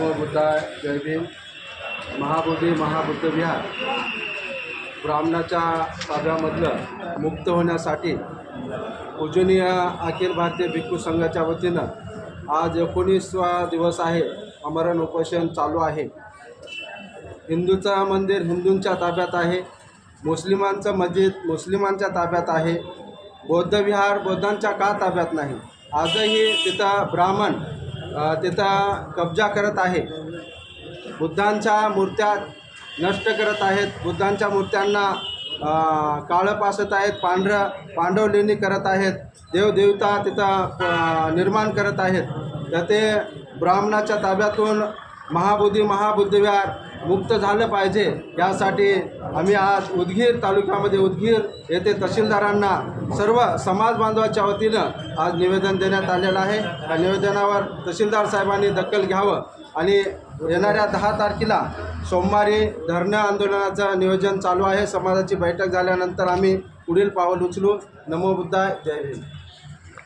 नमो बुद्धाय जय भीम. महाबोधी महाबुद्ध विहार. ब्राह्मणाच्या ताब्यामधलं मुक्त होण्यासाठी पूजनीय अखिल भारतीय भिक्खू संघाच्या वतीनं आज एकोणीसवा दिवस आहे. अमरण उपोषण चालू आहे. हिंदूचं मंदिर हिंदूंच्या ताब्यात आहे. मुस्लिमांचं मस्जिद मुस्लिमांच्या ताब्यात आहे. बौद्ध विहार बौद्धांच्या का ताब्यात नाही? आजही तिथं ब्राह्मण तिथं कब्जा करत आहे. बुद्धांच्या मूर्त्या नष्ट करत आहेत. बुद्धांच्या मूर्त्यांना काळं पासत आहेत. पांढरं पांडवलेणी करत आहेत. देवदेवता तिथं निर्माण करत आहेत. तर ते ब्राह्मणाच्या ताब्यातून महाबुद्धी महाबुद्धिव्यार मुक्त झालं पाहिजे. यासाठी आम्ही आज उदगीर तालुक्यामध्ये उदगीर येथे तहसीलदारांना सर्व समाज बांधवाच्या वतीनं आज निवेदन देण्यात आलेलं आहे. या निवेदनावर तहसीलदार साहेबांनी दखल घ्यावं आणि येणाऱ्या दहा तारखेला सोमवारी धरणं आंदोलनाचं नियोजन चालू आहे. समाजाची बैठक झाल्यानंतर आम्ही पुढील पाऊल उचलू. नमो बुद्धाय. जय हिंद.